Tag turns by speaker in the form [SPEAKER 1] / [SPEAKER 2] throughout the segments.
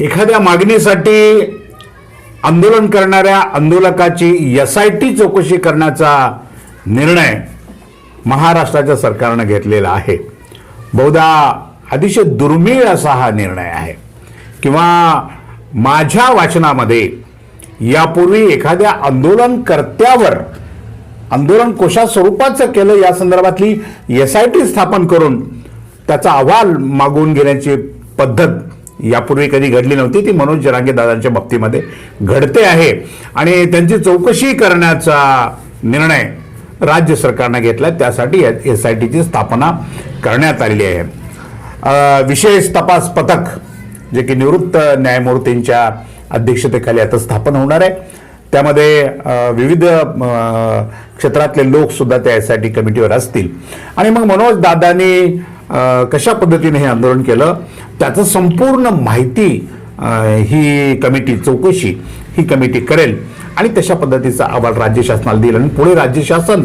[SPEAKER 1] एखाद्या मागणीसाठी आंदोलन करणाऱ्या आंदोलकाची एस आय टी चौकशी करण्याचा निर्णय महाराष्ट्राच्या सरकारनं घेतलेला आहे. बहुधा अतिशय दुर्मिळ असा हा निर्णय आहे. किंवा माझ्या वाचनामध्ये यापूर्वी एखाद्या आंदोलनकर्त्यावर आंदोलन कोशा स्वरूपाचं केलं या संदर्भातली एस आय टी स्थापन करून त्याचा अहवाल मागवून घेण्याची पद्धत यापूर्वी कधी घडली नव्हती ती मनोज जरांगे दादांच्या बाबतीमध्ये घडते आहे. आणि त्यांची चौकशी करण्याचा निर्णय राज्य सरकारनं घेतला त्यासाठी एस आय टीची स्थापना करण्यात आलेली आहे. विशेष तपास पथक जे की निवृत्त न्यायमूर्तींच्या अध्यक्षतेखाली आता स्थापन होणार आहे. त्यामध्ये विविध क्षेत्रातले लोकसुद्धा त्या एस आय टी कमिटीवर असतील. आणि मग मनोज दादांनी कशा पद्धतीने हे आंदोलन केलं त्याचं संपूर्ण माहिती ही कमिटी चौकशी ही कमिटी करेल. आणि तशा पद्धतीचा अहवाल राज्य शासनाला देईल. आणि पुढे राज्य शासन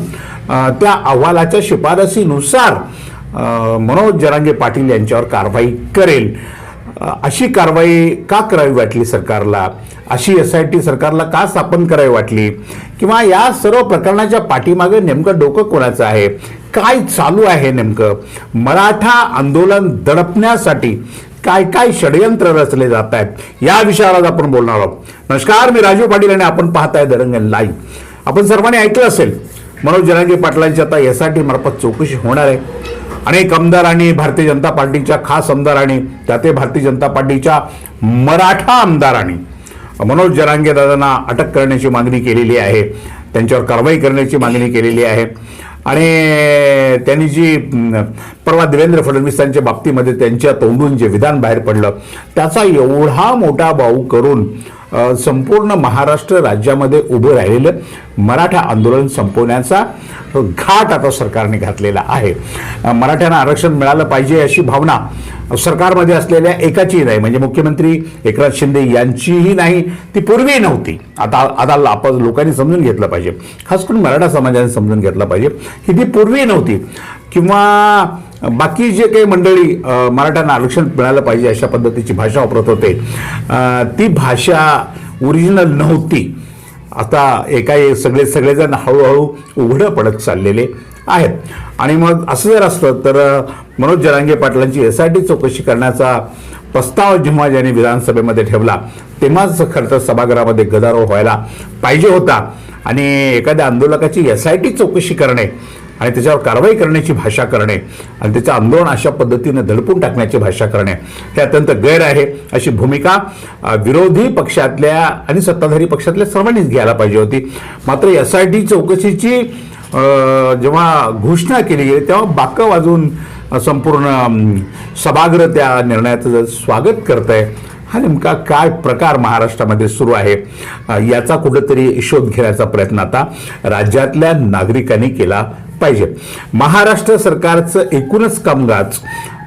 [SPEAKER 1] त्या अहवालाच्या शिफारसीनुसार मनोज जरांगे पाटील यांच्यावर कारवाई करेल. अशी कारवाई का करावी वाटली सरकारला? अशी एस आय टी सरकारला का स्थापन करावी वाटली? किंवा या सर्व प्रकरणाच्या पाठीमागे नेमकं डोकं कोणाचं आहे? काय चालू आहे नेमकं? मराठा आंदोलन दडपण्यासाठी काय काय षडयंत्र रचले जात आहेत? या विषयावर आज आपण बोलणार आहोत. नमस्कार मी राजू पाटील आणि आपण पाहताय दरंगण लाईव्ह. आपण सर्वांनी ऐकलं असेल मनोज जरांगे पाटलांची आता एस आय टी मार्फत चौकशी होणार आहे. अनेक आमदारांनी भारतीय जनता पार्टीच्या खास आमदारांनी त्याते भारतीय जनता पार्टीच्या मराठा आमदारांनी मनोज जरांगे दादांना अटक करण्याची मागणी केलेली आहे. त्यांच्यावर कारवाई करण्याची मागणी केलेली आहे. आणि त्यांनी जी परवा देवेंद्र फडणवीसांच्या बाबतीमध्ये त्यांच्या तोंडून जे विधान बाहेर पडलं त्याचा एवढा मोठा भाऊ करून संपूर्ण महाराष्ट्र राज्यामध्ये उभं राहिलेलं मराठा आंदोलन संपवण्याचा घाट आता सरकारने घातलेला आहे. मराठ्यांना आरक्षण मिळालं पाहिजे अशी भावना सरकारमध्ये असलेल्या एकाचीही नाही. म्हणजे मुख्यमंत्री एकनाथ शिंदे यांचीही नाही ती पूर्वी नव्हती. आता आता आपण लोकांनी समजून घेतलं पाहिजे. खास करून मराठा समाजाने समजून घेतलं पाहिजे. की ती पूर्वी नव्हती. किंवा बाकी जे काही मंडळी मराठ्यांना आरक्षण मिळालं पाहिजे अशा पद्धतीची भाषा वापरत होते ती भाषा ओरिजिनल नव्हती. आता एका सगळे सगळेजण हळूहळू उघडं पडत चाललेले आहेत. आणि मग असं जर असतं तर मनोज जरांगे पाटलांची एस आय टी चौकशी करण्याचा प्रस्ताव जेव्हा ज्यांनी विधानसभेमध्ये ठेवला तेव्हाच खरं तर सभागृहामध्ये गदारोळ व्हायला पाहिजे होता. आणि एखाद्या आंदोलकाची एस आय टी चौकशी करणे आणि त्याच्यावर कारवाई करण्याची भाषा करणे आणि त्याचं आंदोलन अशा पद्धतीनं दडपून टाकण्याची भाषा करणे हे अत्यंत गैर आहे. अशी भूमिका विरोधी पक्षातल्या आणि सत्ताधारी पक्षातल्या सर्वांनीच घ्यायला पाहिजे होती. मात्र एस आय टी चौकशीची जेव्हा घोषणा केली गेली तेव्हा बाकं वाजून संपूर्ण सभागृह त्या निर्णयाचं जर स्वागत करत आहे हा नेमका काय प्रकार महाराष्ट्रामध्ये सुरू आहे? याचा कुठेतरी शोध घेण्याचा प्रयत्न आता राज्यातल्या नागरिकांनी केला पाहिजे. महाराष्ट्र सरकारचं एकूणच कामकाज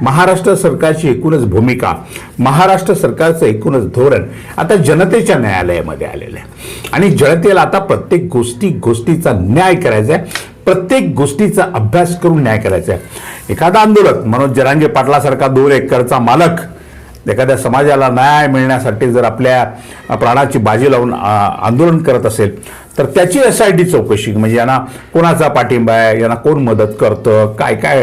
[SPEAKER 1] महाराष्ट्र सरकारची एकूणच भूमिका महाराष्ट्र सरकारचं एकूणच धोरण आता जनतेच्या न्यायालयामध्ये आलेलं आहे. आणि जनतेला आता प्रत्येक गोष्टी गोष्टीचा न्याय करायचा आहे. प्रत्येक गोष्टीचा अभ्यास करून न्याय करायचा आहे. एखादा आंदोलक मनोज जरांगे पाटलासारखा दोन एकरचा मालक एखाद्या समाजाला न्याय मिळण्यासाठी जर आपल्या प्राणाची बाजी लावून आंदोलन करत असेल तर त्याची एस आय टी चौकशी म्हणजे यांना कोणाचा पाठिंबा आहे यांना कोण मदत करतं काय काय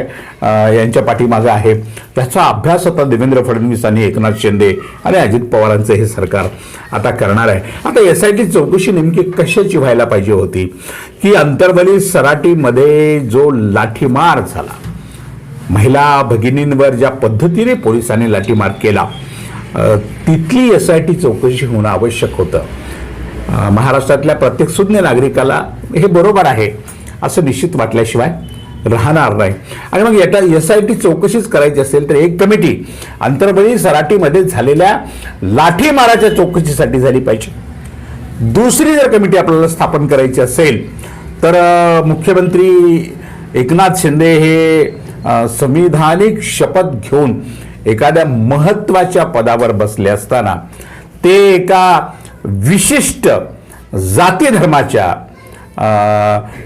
[SPEAKER 1] यांच्या पाठीमागं आहे त्याचा अभ्यास आता देवेंद्र फडणवीस आणि एकनाथ शिंदे आणि अजित पवारांचं हे सरकार आता करणार आहे. आता एस आय टी चौकशी नेमकी कशाची व्हायला पाहिजे होती? की अंतर्बली सराटीमध्ये जो लाठीमार झाला महिला भगिनींवर ज्या पद्धतीने पोलिसांनी लाठीमार केला तिथली एस आय टी चौकशी होणं आवश्यक होतं. महाराष्ट्रातल्या प्रत्येक सुज्ञ नागरिकाला हे बरोबर आहे असं निश्चित वाटल्याशिवाय राहणार नाही. आणि मग याचा एस आय टी चौकशीच करायची असेल तर एक कमिटी अंतर्बळी सराटीमध्ये झालेल्या लाठीमाराच्या चौकशीसाठी झाली पाहिजे. दुसरी जर कमिटी आपल्याला स्थापन करायची असेल तर मुख्यमंत्री एकनाथ शिंदे हे संविधानिक शपथ घेऊन एखाद्या महत्त्वाच्या पदावर बसले असताना ते एका विशिष्ट जाती धर्माच्या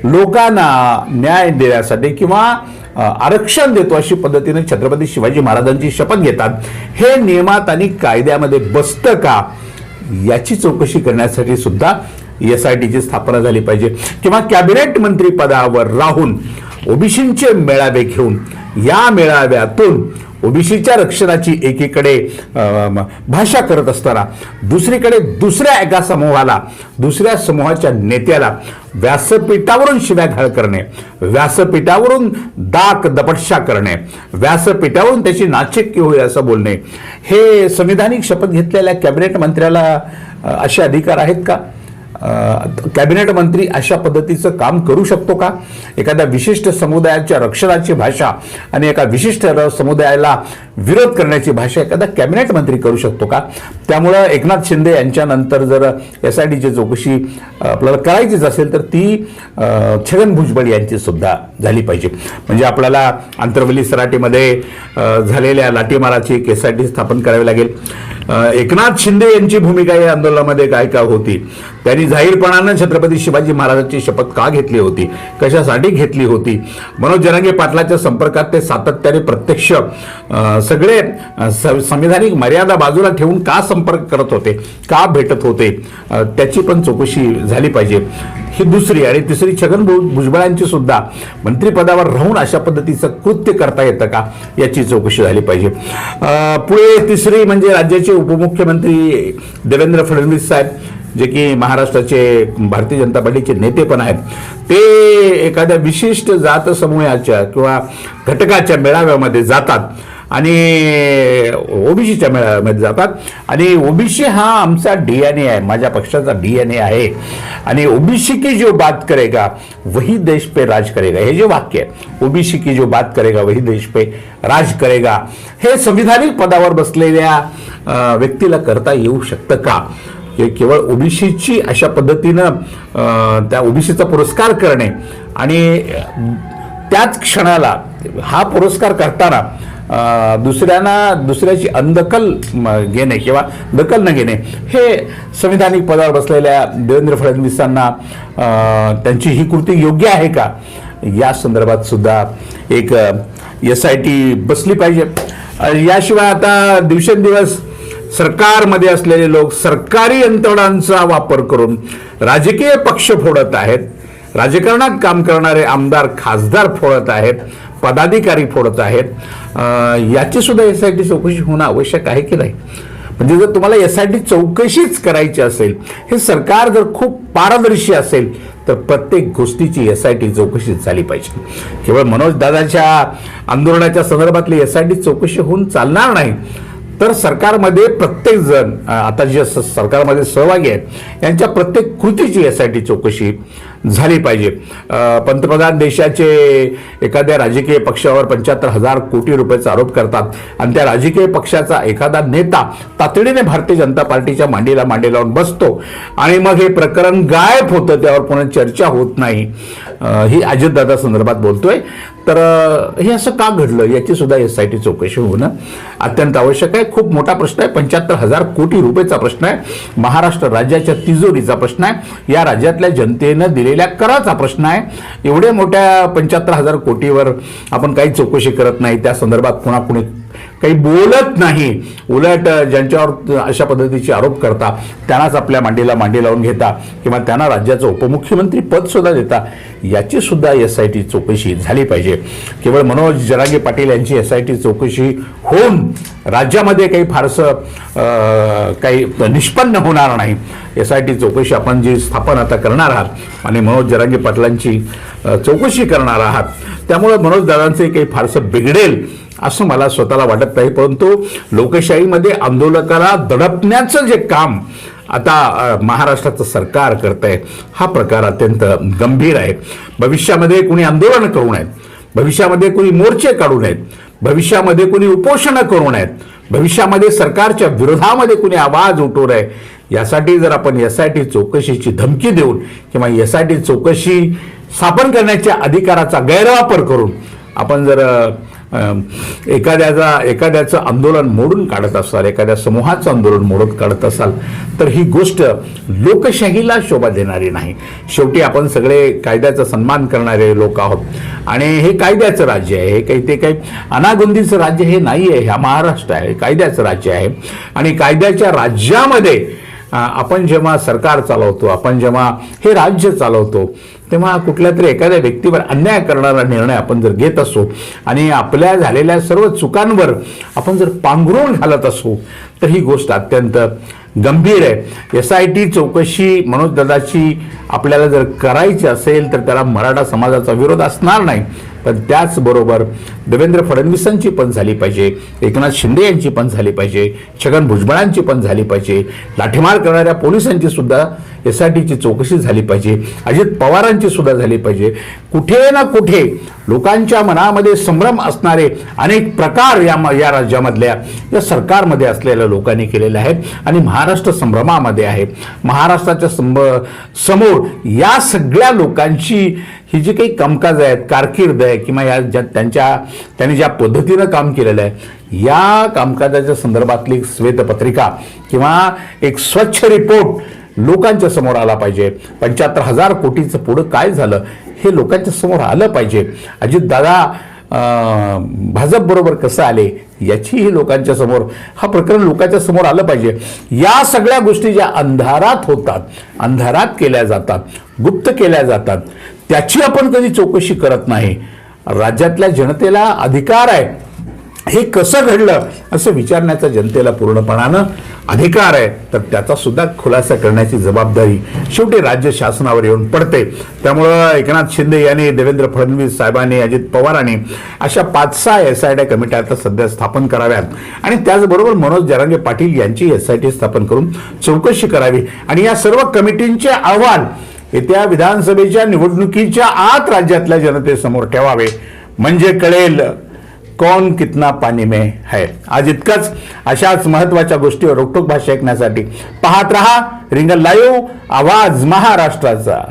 [SPEAKER 1] लोकांना न्याय देण्यासाठी किंवा आरक्षण देतो अशी पद्धतीने छत्रपती शिवाजी महाराजांची शपथ घेतात. हे नियमात आणि कायद्यामध्ये बसतं का? याची चौकशी करण्यासाठी सुद्धा एस आय टीची स्थापना झाली पाहिजे. किंवा कॅबिनेट मंत्री पदावर राहून ओबीसींचे मेळावे घेऊन या मेळाव्यातून ओबीसीच्या रक्षणाची एकीकडे भाषा करत असताना दुसरीकडे दुसऱ्या एका समूहाला दुसऱ्या समूहाच्या नेत्याला व्यासपीठावरून शिव्याघाळ करणे व्यासपीठावरून दाक दपटशा करणे व्यासपीठावरून त्याची नाचिक्की होईल असं बोलणे हे संविधानिक शपथ घेतलेल्या कॅबिनेट मंत्र्याला असे अधिकार आहेत का? कॅबिनेट मंत्री अशा पद्धतीचं काम करू शकतो का? एखाद्या विशिष्ट समुदायाच्या रक्षणाची भाषा आणि एका विशिष्ट र- समुदायाला विरोध करण्याची भाषा एखादा कॅबिनेट मंत्री करू शकतो का? त्यामुळं एकनाथ शिंदे यांच्यानंतर जर एस आय डीची चौकशी आपल्याला करायचीच असेल तर ती छगन भुजबळ यांची सुद्धा झाली पाहिजे. म्हणजे आपल्याला आंतरवली सराटीमध्ये झालेल्या लाठीमाराची एक एस आय टी स्थापन करावी लागेल. एकनाथ शिंदे यांची भूमिका या आंदोलनामध्ये काय का होती? त्यांनी जाहीरपणानं छत्रपती शिवाजी महाराजांची शपथ का घेतली होती? कशासाठी घेतली होती? मनोज जरांगे पाटलाच्या संपर्कात ते सातत्याने प्रत्यक्ष सगळे संविधानिक मर्यादा बाजूला ठेवून का संपर्क करत होते? का भेटत होते? त्याची पण चौकशी झाली पाहिजे. ही दुसरी आणि तिसरी छगन भुजबळांची सुद्धा मंत्रिपदावर राहून अशा पद्धतीचं कृत्य करता येतं का याची चौकशी झाली पाहिजे. पुढे तिसरी म्हणजे राज्याचे उपमुख्यमंत्री देवेंद्र फडणवीस साहेब जे की महाराष्ट्राचे भारतीय जनता पार्टीचे नेते पण आहेत ते एखाद्या विशिष्ट जात समूहाच्या किंवा घटकाच्या मेळाव्यामध्ये जातात. आणि ओबीसीच्या मेळाव्यामध्ये जातात. आणि ओबीसी हा आमचा डी एन ए आहे. माझ्या पक्षाचा डी एन ए आहे. आणि ओबीसी की जो बात करेगा वही देश पे राज करेगा. हे जे वाक्य आहे ओबीसी की जो बात करेगा वही देश पे राज करेगा हे संविधानिक पदावर बसलेल्या व्यक्तीला करता येऊ शकतं का? हे केवळ ओबीसीची अशा पद्धतीनं त्या ओबीसीचा पुरस्कार करणे आणि त्याच क्षणाला हा पुरस्कार करताना दुसऱ्यांना दुसऱ्याची अंदखल घेणे किंवा दखल न घेणे हे संविधानिक पदावर बसलेल्या देवेंद्र फडणवीसांना त्यांची ही कृती योग्य आहे का? या संदर्भात सुद्धा एक एस आय टी बसली पाहिजे. याशिवाय आता दिवसेंदिवस सरकारमध्ये असलेले लोक सरकारी यंत्रणांचा वापर करून राजकीय पक्ष फोडत आहेत. राजकारणात काम करणारे आमदार खासदार फोडत आहेत पदाधिकारी फोडत आहेत. याची सुद्धा एस आय टी चौकशी होणं आवश्यक आहे की नाही? म्हणजे जर तुम्हाला एस आय टी चौकशीच करायची असेल हे सरकार जर खूप पारदर्शी असेल तर प्रत्येक गोष्टीची एस आय टी चौकशी झाली पाहिजे. केवळ मनोज दादाच्या आंदोलनाच्या संदर्भातली एस आय टी चौकशी होऊन चालणार नाही तर सरकारमध्ये प्रत्येक जण आता जे स- सरकारमध्ये सहभागी आहेत यांच्या प्रत्येक कृतीची एस आय टी चौकशी झाली पाहिजे. पंतप्रधान देशाचे एखाद्या राजकीय पक्षावर पंच्याहत्तर हजार कोटी रुपयाचा आरोप करतात आणि त्या राजकीय पक्षाचा एखादा नेता तातडीने भारतीय जनता पार्टीच्या मांडीला मांडी लावून बसतो आणि मग हे प्रकरण गायब होतं त्यावर पुन्हा चर्चा होत नाही. ही अजितदादा संदर्भात बोलतोय. तर हे असं का घडलं? याची सुद्धा एस आय टी चौकशी होणं अत्यंत आवश्यक आहे. खूप मोठा प्रश्न आहे. पंच्याहत्तर हजार कोटी रुपयेचा प्रश्न आहे. महाराष्ट्र राज्याच्या तिजोरीचा प्रश्न आहे. या राज्यातल्या जनतेनं दिलेल्या कराचा प्रश्न आहे. एवढ्या मोठ्या पंच्याहत्तर हजार कोटीवर आपण काही चौकशी करत नाही. त्या संदर्भात पुन्हा काही बोलत नाही. उलट ज्यांच्यावर अशा पद्धतीचे आरोप करता त्यांनाच आपल्या मांडीला मांडी लावून घेता किंवा त्यांना राज्याचं उपमुख्यमंत्री पद सुद्धा देता याची सुद्धा एस आय टी चौकशी झाली पाहिजे. केवळ मनोज जरांगे पाटील यांची एस आय टी चौकशी होऊन राज्यामध्ये काही फारसं काही निष्पन्न होणार नाही. एस आय टी चौकशी आपण जी स्थापन आता करणार आहात आणि मनोज जरांगे पाटलांची चौकशी करणार आहात त्यामुळे मनोज दादांचे काही फारसं बिघडेल असं मला स्वतःला वाटत नाही परंतु लोकशाहीमध्ये आंदोलकाला दडपण्याचं जे काम आता महाराष्ट्राचं सरकार करत आहे हा प्रकार अत्यंत गंभीर आहे. भविष्यामध्ये कुणी आंदोलन करू नयेत भविष्यामध्ये कुणी मोर्चे काढू नयेत भविष्यामध्ये कुणी उपोषणं करू नयेत भविष्यामध्ये सरकारच्या विरोधामध्ये कुणी आवाज उठवू नये यासाठी जर आपण एस आय टी चौकशीची धमकी देऊन किंवा एस आय टी चौकशी स्थापन करण्याच्या अधिकाराचा गैरवापर करून आपण जर एखाद्याचा एखाद्याचं आंदोलन मोडून काढत असाल एखाद्या समूहाचं आंदोलन मोडून काढत असाल तर ही गोष्ट लोकशाहीला शोभा देणारी नाही. शेवटी आपण सगळे कायद्याचा सन्मान करणारे लोक आहोत. आणि हे कायद्याचं राज्य आहे. हे काही ते काही अनागोंदीचं राज्य हे नाही आहे हा महाराष्ट्र आहे. कायद्याचं राज्य आहे. आणि कायद्याच्या राज्यामध्ये आपण जेव्हा सरकार चालवतो आपण जेव्हा हे राज्य चालवतो तेव्हा कुठल्या तरी एखाद्या व्यक्तीवर अन्याय करणारा निर्णय आपण जर घेत असो आणि आपल्या झालेल्या सर्व चुकांवर आपण जर पांघरून घालत असू तर ही गोष्ट अत्यंत गंभीर आहे. एस आय टी चौकशी मनोजदादाची आपल्याला जर करायची असेल तर त्याला मराठा समाजाचा विरोध असणार नाही. पण त्याचबरोबर देवेंद्र फडणवीसांची पण झाली पाहिजे एकनाथ शिंदे यांची पण झाली पाहिजे छगन भुजबळांची पण झाली पाहिजे लाठीमार करणाऱ्या पोलिसांची सुद्धा एस आय टीची चौकशी झाली पाहिजे अजित पवारांची सुद्धा झाली पाहिजे. कुठे ना कुठे लोकांच्या मनामध्ये संभ्रम असणारे अनेक प्रकार या या राज्यामधल्या या सरकारमध्ये असलेल्या लोकांनी केलेले आहेत आणि महाराष्ट्र संभ्रमामध्ये आहे. महाराष्ट्राच्या संभ समोर या सगळ्या लोकांची ही जी काही कामकाज आहेत कारकीर्द आहे किंवा या ज्या त्यांच्या त्यांनी ज्या पद्धतीनं काम केलेलं आहे या कामकाजाच्या संदर्भातली श्वेतपत्रिका किंवा एक स्वच्छ रिपोर्ट लोकांच्या समोर आला पाहिजे. पंच्याहत्तर हजार कोटीचं पुढं काय झालं हे लोकांच्या समोर आलं पाहिजे. अजितदादा भाजप बरोबर कसं आले याचीही लोकांच्या समोर हा प्रकरण लोकांच्या समोर आलं पाहिजे. या सगळ्या गोष्टी ज्या अंधारात होतात अंधारात केल्या जातात गुप्त केल्या जातात त्याची आपण कधी चौकशी करत नाही. राज्यातल्या जनतेला अधिकार आहे. हे कसं घडलं असं विचारण्याचा जनतेला पूर्णपणानं अधिकार आहे. तर त्याचा सुद्धा खुलासा करण्याची जबाबदारी शेवटी राज्य शासनावर येऊन पडते. त्यामुळं एकनाथ शिंदे यांनी देवेंद्र फडणवीस साहेबांनी अजित पवारांनी अशा पाच सहा एस आय टी कमिट्या आता सध्या स्थापन कराव्यात. आणि त्याचबरोबर मनोज जरांगे पाटील यांची एस आय टी स्थापन करून चौकशी करावी. आणि या सर्व कमिटींचे अहवाल येत्या विधानसभेच्या निवडणुकीच्या आत राज्यातल्या जनतेसमोर ठेवावे. म्हणजे कळेल कौन कितना पाणी मे है. आज इतकंच अशाच महत्त्वाच्या गोष्टीवर रोकटोक भाषा ऐकण्यासाठी पाहत रहा रिंगल लाईव्ह आवाज महाराष्ट्राचा.